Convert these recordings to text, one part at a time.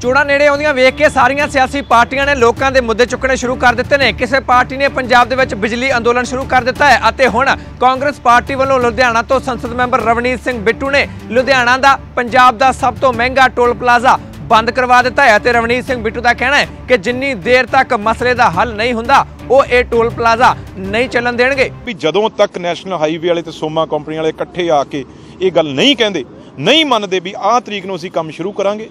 ਚੋਣਾਂ ਨੇੜੇ ਆਉਂਦੀਆਂ ਵੇਖ ਕੇ ਸਾਰੀਆਂ ਸਿਆਸੀ ਪਾਰਟੀਆਂ ਨੇ ਲੋਕਾਂ ਦੇ ਮੁੱਦੇ ਚੁੱਕਣੇ ਸ਼ੁਰੂ ਕਰ ਦਿੱਤੇ ਨੇ। ਕਿਸੇ ਪਾਰਟੀ ਨੇ ਪੰਜਾਬ ਦੇ ਵਿੱਚ ਬਿਜਲੀ ਅੰਦੋਲਨ ਸ਼ੁਰੂ ਕਰ ਦਿੱਤਾ ਹੈ ਅਤੇ ਹੁਣ ਕਾਂਗਰਸ ਪਾਰਟੀ ਵੱਲੋਂ ਲੁਧਿਆਣਾ ਤੋਂ ਸੰਸਦ ਮੈਂਬਰ ਰਵਨੀਤ ਸਿੰਘ ਬਿੱਟੂ ਨੇ ਲੁਧਿਆਣਾ ਦਾ, ਪੰਜਾਬ ਦਾ ਸਭ ਤੋਂ ਮਹਿੰਗਾ ਟੋਲ ਪਲਾਜ਼ਾ ਬੰਦ ਕਰਵਾ ਦਿੱਤਾ ਹੈ ਅਤੇ ਰਵਨੀਤ ਸਿੰਘ ਬਿੱਟੂ ਦਾ ਕਹਿਣਾ ਹੈ ਕਿ ਜਿੰਨੀ ਦੇਰ ਤੱਕ ਮਸਲੇ ਦਾ ਹੱਲ ਨਹੀਂ ਹੁੰਦਾ, ਉਹ ਇਹ ਟੋਲ ਪਲਾਜ਼ਾ ਨਹੀਂ ਚੱਲਣ ਦੇਣਗੇ। ਵੀ ਜਦੋਂ ਤੱਕ ਨੈਸ਼ਨਲ ਹਾਈਵੇ ਵਾਲੇ ਤੇ ਸੋਮਾ ਕੰਪਨੀ ਵਾਲੇ ਇਕੱਠੇ ਆ ਕੇ ਇਹ ਗੱਲ ਨਹੀਂ ਕਹਿੰਦੇ, ਨਹੀਂ ਮੰਨਦੇ ਵੀ ਆਹ ਤਰੀਕ ਨੂੰ ਅਸੀਂ ਕੰਮ ਸ਼ੁਰੂ ਕਰਾਂਗੇ।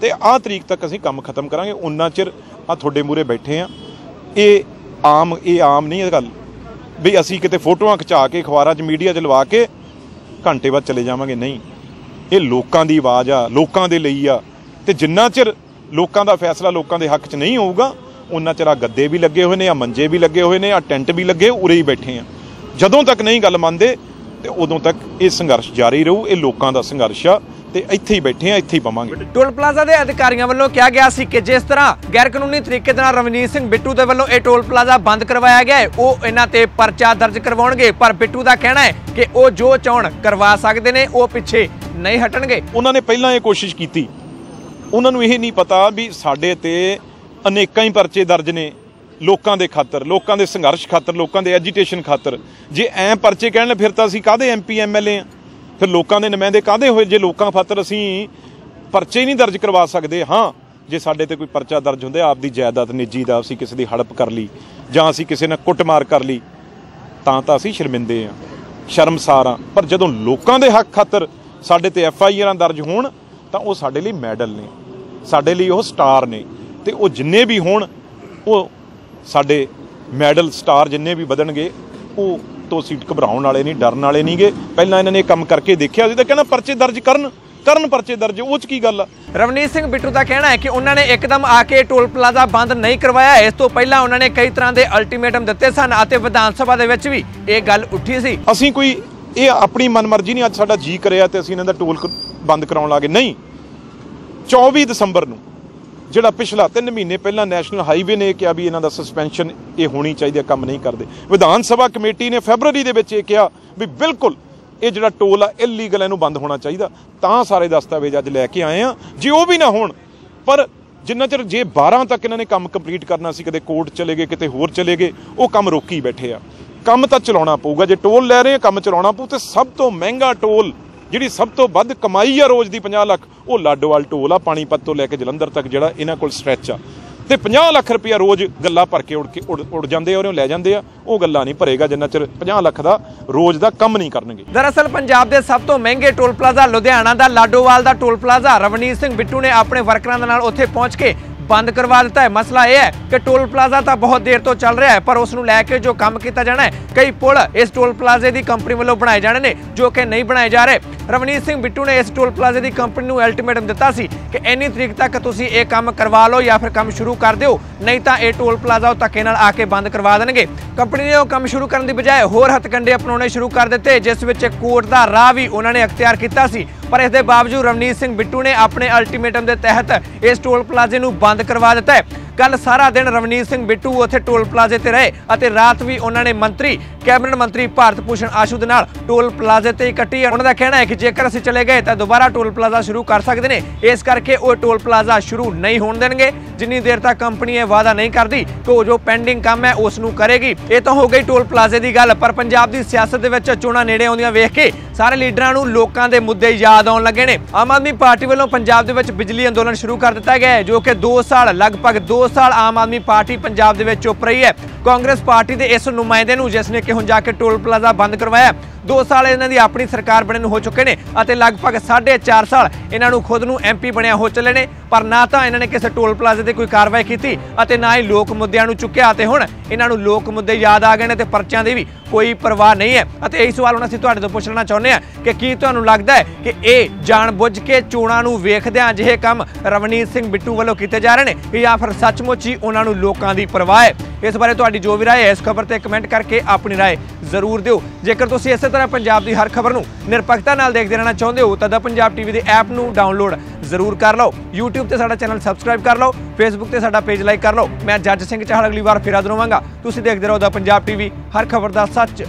ਤੇ ਆਹ ਤਰੀਕ ਤੱਕ ਅਸੀਂ ਕੰਮ ਖਤਮ ਕਰਾਂਗੇ। ਉਨਾ ਚਿਰ ਆ ਤੁਹਾਡੇ ਮੂਰੇ ਬੈਠੇ ਆ। ਇਹ ਆਮ ਇਹ ਆਮ ਨਹੀਂ ਇਹ ਗੱਲ। ਵੀ ਅਸੀਂ ਕਿਤੇ ਫੋਟੋਆਂ ਖਿਚਾ ਕੇ, ਅਖਬਾਰਾਂ 'ਚ ਮੀਡੀਆ 'ਚ ਲਵਾ ਕੇ ਘੰਟੇ ਬਾਅਦ ਚਲੇ ਜਾਵਾਂਗੇ। ਨਹੀਂ। ਇਹ ਲੋਕਾਂ ਦੀ ਆਵਾਜ਼ ਆ, ਲੋਕਾਂ ਦੇ ਲਈ ਆ। ਤੇ ਜਿੰਨਾ ਚਿਰ ਲੋਕਾਂ ਦਾ ਫੈਸਲਾ ਲੋਕਾਂ ਦੇ ਹੱਕ 'ਚ ਨਹੀਂ ਹੋਊਗਾ ਉਹਨਾਂ ਚਿਰ ਆ ਗੱਦੇ ਵੀ ਲੱਗੇ ਹੋਏ ਨੇ, ਆ ਮੰਜੇ ਵੀ ਲੱਗੇ ਹੋਏ ਨੇ, ਆ ਟੈਂਟ ਵੀ ਲੱਗੇ, ਉਰੇ ਹੀ ਬੈਠੇ ਆ। ਜਦੋਂ ਤੱਕ ਨਹੀਂ ਗੱਲ ਮੰਨਦੇ, ਤੇ ਉਦੋਂ ਤੱਕ ਇਹ ਸੰਘਰਸ਼ ਜਾਰੀ ਰਹੂ। ਇਹ ਲੋਕਾਂ ਦਾ ਸੰਘਰਸ਼ ਆ। ਤੇ ਇੱਥੇ ਹੀ ਬੈਠੇ ਆ ਇੱਥੇ ਹੀ ਪਵਾਂਗੇ। ਟੋਲ ਪਲਾਜ਼ਾ ਦੇ ਅਧਿਕਾਰੀਆਂ ਵੱਲੋਂ ਕਿਹਾ ਗਿਆ ਸੀ ਕਿ ਜਿਸ ਤਰ੍ਹਾਂ ਗੈਰ ਕਾਨੂੰਨੀ ਤਰੀਕੇ ਦੇ ਨਾਲ ਰਵਨੀਤ ਸਿੰਘ ਬਿੱਟੂ ਦੇ ਵੱਲੋਂ ਇਹ ਟੋਲ ਪਲਾਜ਼ਾ ਬੰਦ ਕਰਵਾਇਆ ਗਿਆ ਹੈ ਉਹ ਇਹਨਾਂ ਤੇ ਪਰਚਾ ਦਰਜ ਕਰਵਾਉਣਗੇ। ਪਰ ਬਿੱਟੂ ਦਾ ਕਹਿਣਾ ਹੈ ਕਿ ਉਹ ਜੋ ਚਾਹਣ ਕਰਵਾ ਸਕਦੇ ਨੇ ਉਹ ਪਿੱਛੇ ਨਹੀਂ ਹਟਣਗੇ। ਉਹਨਾਂ ਨੇ ਪਹਿਲਾਂ ਇਹ ਕੋਸ਼ਿਸ਼ ਕੀਤੀ। ਉਹਨਾਂ ਨੂੰ ਇਹ ਨਹੀਂ ਪਤਾ ਵੀ ਸਾਡੇ ਤੇ ਅਨੇਕਾਂ ਹੀ ਪਰਚੇ ਦਰਜ ਨੇ ਲੋਕਾਂ ਦੇ ਖਾਤਰ ਲੋਕਾਂ ਦੇ ਸੰਘਰਸ਼ ਖਾਤਰ ਲੋਕਾਂ ਦੇ ਐਜੀਟੇਸ਼ਨ ਖਾਤਰ। ਜੇ ਐਂ ਪਰਚੇ ਕਹਿਣ ਲੈ ਫਿਰ ਤਾਂ ਅਸੀਂ ਕਾਹਦੇ ਐਮਪੀ ਐਮਐਲਏ ਆ? ਫਿਰ ਲੋਕਾਂ ਦੇ ਨੁਮਾਇੰਦੇ ਕਾਹਦੇ ਹੋਏ? ਜੇ ਲੋਕਾਂ ਖਾਤਰ ਅਸੀਂ ਪਰਚੇ ਹੀ ਨਹੀਂ ਦਰਜ ਕਰਵਾ ਸਕਦੇ, ਹਾਂ, ਜੇ ਸਾਡੇ ਤੇ ਕੋਈ ਪਰਚਾ ਦਰਜ ਹੁੰਦਾ, ਆਪ ਦੀ ਜਾਇਦਾਦ ਨਿੱਜੀ ਦਾ ਅਸੀਂ ਕਿਸੇ ਦੀ ਹੜਪ ਕਰ ਲਈ, ਜਾਂ ਅਸੀਂ ਕਿਸੇ ਨਾਲ ਕੁੱਟਮਾਰ ਕਰ ਲਈ, ਤਾਂ ਤਾਂ ਅਸੀਂ ਸ਼ਰਮਿੰਦੇ ਆ ਸ਼ਰਮਸਾਰ ਆ ਪਰ ਜਦੋਂ ਲੋਕਾਂ ਦੇ ਹੱਕ ਖਾਤਰ ਸਾਡੇ ਤੇ ਐਫ ਆਈ ਆਰਾਂ ਦਰਜ ਹੋਣ, ਤਾਂ ਉਹ ਸਾਡੇ ਲਈ ਮੈਡਲ ਨੇ, ਸਾਡੇ ਲਈ ਉਹ ਸਟਾਰ ਨੇ, ਤੇ ਉਹ ਜਿੰਨੇ ਵੀ ਹੋਣ, ਉਹ ਸਾਡੇ ਮੈਡਲ ਸਟਾਰ ਜਿੰਨੇ ਵੀ ਵਧਣਗੇ, ਉਹ ਤੋਂ ਸੀਟ ਘਬਰਾਉਣ ਵਾਲੇ ਨਹੀਂ ਡਰਨ ਵਾਲੇ ਨਹੀਂਗੇ। ਪਹਿਲਾਂ ਇਹਨਾਂ ਨੇ ਕੰਮ ਕਰਕੇ ਦੇਖਿਆ ਸੀ ਤਾਂ ਕਹਿੰਦਾ ਪਰਚੇ ਦਰਜ ਕਰਨ ਕਰਨ ਪਰਚੇ ਦਰਜ ਉਹ ਚ ਕੀ ਗੱਲ ਆ? ਰਵਨੀਤ ਸਿੰਘ ਬਿੱਟੂ ਦਾ ਕਹਿਣਾ ਹੈ ਕਿ ਉਹਨਾਂ ਨੇ ਇੱਕਦਮ ਆ ਕੇ ਟੋਲ ਪਲਾਜ਼ਾ ਬੰਦ ਨਹੀਂ ਕਰਵਾਇਆ। ਇਸ ਤੋਂ ਪਹਿਲਾਂ ਉਹਨਾਂ ਨੇ ਕਈ ਤਰ੍ਹਾਂ ਦੇ ਅਲਟੀਮੇਟਮ ਦਿੱਤੇ ਸਨ ਅਤੇ ਵਿਧਾਨ ਸਭਾ ਦੇ ਵਿੱਚ ਵੀ ਇਹ ਗੱਲ ਉੱਠੀ ਸੀ। ਅਸੀਂ ਕੋਈ ਇਹ ਆਪਣੀ ਮਨਮਰਜ਼ੀ ਨਹੀਂ ਅੱਜ ਸਾਡਾ ਜੀ ਕਰਿਆ ਤੇ ਅਸੀਂ ਇਹਨਾਂ ਦਾ ਟੋਲ ਬੰਦ ਕਰਾਉਣ ਲੱਗੇ। ਨਹੀਂ 24 ਦਸੰਬਰ ਨੂੰ ਜਿਹੜਾ ਪਿਛਲਾ 3 ਮਹੀਨੇ ਪਹਿਲਾਂ ਨੈਸ਼ਨਲ ਹਾਈਵੇ ਨੇ ਇਹ ਕਿਹਾ ਵੀ ਇਹਨਾਂ ਦਾ ਸਸਪੈਂਸ਼ਨ ਇਹ ਹੋਣੀ ਚਾਹੀਦੀ ਹੈ ਕੰਮ ਨਹੀਂ ਕਰਦੇ। ਵਿਧਾਨ ਸਭਾ ਕਮੇਟੀ ਨੇ ਫੈਬਰੂਅਰੀ ਦੇ ਵਿੱਚ ਇਹ ਕਿਹਾ ਵੀ ਬਿਲਕੁਲ ਇਹ ਜਿਹੜਾ ਟੋਲ ਆ ਇਲੀਗਲ ਇਹਨੂੰ ਬੰਦ ਹੋਣਾ ਚਾਹੀਦਾ। ਤਾਂ ਸਾਰੇ ਦਸਤਾਵੇਜ਼ ਅੱਜ ਲੈ ਕੇ ਆਏ ਆ। ਜੇ ਉਹ ਵੀ ਨਾ ਹੋਣ, ਪਰ ਜਿੰਨਾ ਚਿਰ ਜੇ 12 ਤੱਕ ਇਹਨਾਂ ਨੇ ਕੰਮ ਕੰਪਲੀਟ ਕਰਨਾ ਸੀ ਕਦੇ ਕੋਰਟ ਚਲੇ ਗਏ, ਕਿਤੇ ਹੋਰ ਚਲੇ ਗਏ, ਉਹ ਕੰਮ ਰੋਕੀ ਬੈਠੇ ਆ। ਕੰਮ ਤਾਂ ਚਲਾਉਣਾ ਪਊਗਾ। ਜੇ ਟੋਲ ਲੈ ਰਹੇ ਆ, ਕੰਮ ਚਲਾਉਣਾ ਪਊ, ਤੇ ਸਭ ਤੋਂ ਮਹਿੰਗਾ ਟੋਲ ਜਿਹੜੀ ਸਭ ਤੋਂ ਵੱਧ ਕਮਾਈ ਆ ਰੋਜ਼ ਦੀ 50 ਲੱਖ, ਉਹ ਲਾਡੋਵਾਲ ਟੋਲ ਆ ਪਾਣੀਪਤ ਤੋਂ ਲੈ ਕੇ ਜਲੰਧਰ ਤੱਕ ਜਿਹੜਾ ਇਹਨਾਂ ਕੋਲ ਸਟ੍ਰੈਚ ਆ। ਤੇ 50 ਲੱਖ ਰੁਪਇਆ ਰੋਜ਼ ਗੱਲਾਂ ਭਰ ਕੇ ਉੜ ਕੇ ਉੜ ਉੜ ਜਾਂਦੇ ਆ, ਉਹਨੂੰ ਲੈ ਜਾਂਦੇ ਆ, ਉਹ ਗੱਲਾਂ ਨਹੀਂ ਭਰੇਗਾ ਜਿੰਨਾ ਚਿਰ 50 ਲੱਖ ਦਾ ਰੋਜ਼ ਦਾ ਕੰਮ ਨਹੀਂ ਕਰਨਗੇ। ਦਰਅਸਲ ਪੰਜਾਬ ਦੇ ਸਭ ਤੋਂ ਮਹਿੰਗੇ ਟੋਲ ਪਲਾਜ਼ਾ ਲੁਧਿਆਣਾ ਦਾ, ਲਾਡੋਵਾਲ ਦਾ ਟੋਲ ਪਲਾਜ਼ਾ ਰਵਨੀਤ ਸਿੰਘ ਬਿੱਟੂ ਨੇ ਆਪਣੇ ਵਰਕਰਾਂ ਦੇ ਨਾਲ ਉੱਥੇ ਪਹੁੰਚ ਕੇ ਬੰਦ ਕਰਵਾ ਦਿੱਤਾ ਹੈ। ਮਸਲਾ ਇਹ ਹੈ ਕਿ ਟੋਲ ਪਲਾਜ਼ਾ ਤਾਂ ਬਹੁਤ ਦੇਰ ਤੋਂ ਚੱਲ ਰਿਹਾ ਹੈ, ਪਰ ਉਸ ਨੂੰ ਲੈ ਕੇ ਜੋ ਕੰਮ ਕੀਤਾ ਜਾਣਾ ਹੈ, ਕਈ ਪੁਲ ਇਸ ਟੋਲ ਪਲਾਜ਼ੇ ਦੀ ਕੰਪਨੀ ਵੱਲੋਂ ਬਣਾਏ ਜਾਣੇ ਨੇ, ਜੋ ਕਿ ਨਹੀਂ ਬਣਾਏ ਜਾ ਰਹੇ। ਰਵਨੀਤ ਸਿੰਘ ਬਿੱਟੂ ਨੇ ਇਸ ਟੋਲ ਪਲਾਜ਼ੇ ਦੀ ਕੰਪਨੀ ਨੂੰ ਅਲਟੀਮੇਟਮ ਦਿੱਤਾ ਸੀ ਕਿ ਇੰਨੀ ਤਰੀਕ ਤੱਕ ਤੁਸੀਂ ਇਹ ਕੰਮ ਕਰਵਾ ਲਓ ਜਾਂ ਫਿਰ ਕੰਮ ਸ਼ੁਰੂ ਕਰ ਦਿਓ, ਨਹੀਂ ਤਾਂ ਇਹ ਟੋਲ ਪਲਾਜ਼ਾ ਉਹ ਧੱਕੇ ਨਾਲ ਆ ਕੇ ਬੰਦ ਕਰਵਾ ਦੇਣਗੇ। ਕੰਪਨੀ ਨੇ ਉਹ ਕੰਮ ਸ਼ੁਰੂ ਕਰਨ ਦੀ ਬਜਾਏ ਹੋਰ ਹੱਥਕੰਡੇ ਅਪਣਾਉਣੇ ਸ਼ੁਰੂ ਕਰ ਦਿੱਤੇ, ਜਿਸ ਵਿੱਚ ਕੋਰਟ ਦਾ ਰਾਹ ਵੀ ਉਹਨਾਂ ਨੇ ਅਖਤਿਆਰ ਕੀਤਾ ਸੀ। ਪਰ ਇਸ ਦੇ ਬਾਵਜੂਦ ਰਵਨੀਤ ਸਿੰਘ ਬਿੱਟੂ ਨੇ ਆਪਣੇ ਅਲਟੀਮੇਟਮ ਦੇ ਤਹਿਤ ਇਸ ਟੋਲ ਪਲਾਜ਼ੇ ਨੂੰ ਬੰਦ ਕਰਵਾ ਦਿੱਤਾ ਹੈ। ਕੱਲ ਸਾਰਾ ਦਿਨ ਰਵਨੀਤ ਸਿੰਘ ਬਿੱਟੂ ਉੱਥੇ ਟੋਲ ਪਲਾਜ਼ੇ ਤੇ ਰਹੇ ਅਤੇ ਰਾਤ ਵੀ ਉਹਨਾਂ ਨੇ ਮੰਤਰੀ, ਕੈਬਨਿਟ ਮੰਤਰੀ ਭਾਰਤ ਭੂਸ਼ਣ ਆਸ਼ੂ ਦੇ ਨਾਲ ਟੋਲ ਪਲਾਜ਼ੇ ਤੇ ਇਕੱਠੀ ਉਹਨਾਂ ਦਾ ਕਹਿਣਾ ਹੈ ਕਿ ਜੇਕਰ ਅਸੀਂ ਚਲੇ ਗਏ ਤਾਂ ਦੁਬਾਰਾ ਟੋਲ ਪਲਾਜ਼ਾ ਸ਼ੁਰੂ ਕਰ ਸਕਦੇ ਨੇ। ਇਸ ਕਰਕੇ ਉਹ ਟੋਲ ਪਲਾਜ਼ਾ ਸ਼ੁਰੂ ਨਹੀਂ ਹੋਣ ਦੇਣਗੇ। ਜਿੰਨੀ ਦੇਰ ਤੱਕ ਕੰਪਨੀ ਇਹ ਵਾਅਦਾ ਨਹੀਂ ਕਰਦੀ ਕਿ ਉਹ ਜੋ ਪੈਂਡਿੰਗ ਕੰਮ ਹੈ, ਉਸ ਨੂੰ ਕਰੇਗੀ। ਇਹ ਤਾਂ ਹੋ ਗਈ ਟੋਲ ਪਲਾਜ਼ੇ ਦੀ ਗੱਲ, ਪਰ ਪੰਜਾਬ ਦੀ ਸਿਆਸਤ ਦੇ ਵਿੱਚ ਚੋਣਾਂ ਨੇੜੇ ਆਉਂਦੀਆਂ ਵੇਖ ਕੇ ਸਾਰੇ ਲੀਡਰਾਂ ਨੂੰ ਲੋਕਾਂ ਦੇ ਮੁੱਦੇ ਯਾਦ ਆਉਣ ਲੱਗੇ ਨੇ। ਆਮ ਆਦਮੀ ਪਾਰਟੀ ਵੱਲੋਂ ਪੰਜਾਬ ਦੇ ਵਿੱਚ ਬਿਜਲੀ ਅੰਦੋਲਨ ਸ਼ੁਰੂ ਕਰ ਦਿੱਤਾ ਗਿਆ ਹੈ, ਜੋ ਕਿ 2 ਸਾਲ, ਲਗਭਗ 2 ਸਾਲ ਆਮ ਆਦਮੀ ਪਾਰਟੀ ਪੰਜਾਬ ਦੇ ਵਿੱਚ ਚੁੱਪ ਰਹੀ ਹੈ। ਕਾਂਗਰਸ ਪਾਰਟੀ ਦੇ ਇਸ ਨੁਮਾਇੰਦੇ ਨੂੰ, ਜਿਸ ਨੇ ਕਿ ਹੁਣ ਜਾ ਕੇ ਟੋਲ ਪਲਾਜ਼ਾ ਬੰਦ ਕਰਵਾਇਆ 2 ਸਾਲ ਇਹਨਾਂ ਦੀ ਆਪਣੀ ਸਰਕਾਰ ਬਣੇ ਨੂੰ ਹੋ ਚੁੱਕੇ ਨੇ ਅਤੇ ਲਗਭਗ 4.5 ਸਾਲ ਇਹਨਾਂ ਨੂੰ ਖੁਦ ਨੂੰ ਐਮਪੀ ਬਣਿਆ ਹੋ ਚੱਲੇ ਨੇ। ਪਰ ਨਾ ਤਾਂ ਇਹਨਾਂ ਨੇ ਕਿਸੇ ਟੋਲ ਪਲਾਜ਼ੇ ਤੇ ਕੋਈ ਕਾਰਵਾਈ ਕੀਤੀ ਅਤੇ ਨਾ ਹੀ ਲੋਕ ਮੁੱਦਿਆਂ ਨੂੰ ਚੁੱਕਿਆ ਅਤੇ ਹੁਣ ਇਹਨਾਂ ਨੂੰ ਲੋਕ ਮੁੱਦੇ ਯਾਦ ਆ ਗਏ ਨੇ ਤੇ ਪਰਚਿਆਂ ਦੀ ਵੀ ਕੋਈ ਪਰਵਾਹ ਨਹੀਂ ਹੈ। ਅਤੇ ਇਹੀ ਸਵਾਲ ਹੁਣ ਅਸੀਂ ਤੁਹਾਡੇ ਤੋਂ ਪੁੱਛਣਾ ਚਾਹੁੰਦੇ ਹਾਂ ਕਿ ਕੀ ਤੁਹਾਨੂੰ ਲੱਗਦਾ ਹੈ ਕਿ ਇਹ ਜਾਣਬੁੱਝ ਕੇ ਚੋਣਾਂ ਨੂੰ ਵੇਖਦਿਆਂ ਅਜਿਹੇ ਕੰਮ ਰਵਨੀਤ ਸਿੰਘ ਬਿੱਟੂ ਵੱਲੋਂ ਕੀਤੇ ਜਾ ਰਹੇ ਨੇ ਜਾਂ ਫਿਰ ਸੱਚਮੁੱਚ ਹੀ ਉਹਨਾਂ ਨੂੰ ਲੋਕਾਂ ਦੀ ਪਰਵਾਹ ਹੈ? ਇਸ ਬਾਰੇ ਤੁਹਾਡੀ ਜੋ ਵੀ ਰਾਏ ਹੈ, ਇਸ ਖਬਰ ਤੇ ਕਮੈਂਟ ਕਰਕੇ ਆਪਣੀ ਰਾਏ ਜ਼ਰੂਰ ਦਿਓ। ਜੇਕਰ ਤੁਸੀਂ ਇਸੇ ਤਰ੍ਹਾਂ ਪੰਜਾਬ ਦੀ ਹਰ ਖਬਰ ਨੂੰ ਨਿਰਪੱਖਤਾ ਨਾਲ ਦੇਖਦੇ ਰਹਿਣਾ ਚਾਹੁੰਦੇ ਹੋ, ਤਾਂ ਦਾ ਪੰਜਾਬ ਟੀਵੀ ਦੇ ਐਪ ਨੂੰ ਡਾਊਨਲੋਡ ਜ਼ਰੂਰ ਕਰ ਲਓ। YouTube ਤੇ ਸਾਡਾ ਚੈਨਲ ਸਬਸਕ੍ਰਾਈਬ ਕਰ ਲਓ, Facebook ਤੇ ਸਾਡਾ ਪੇਜ ਲਾਈਕ ਕਰ ਲਓ। ਮੈਂ ਜੱਜ ਸਿੰਘ ਚਾਹਲ ਅਗਲੀ ਵਾਰ ਫਿਰ ਹਾਜ਼ਰ ਹੋਵਾਂਗਾ। ਤੁਸੀਂ ਦੇਖਦੇ ਰਹੋ ਦਾ ਪੰਜਾਬ ਟੀਵੀ, ਹਰ ਖਬਰ ਦਾ ਸੱਚ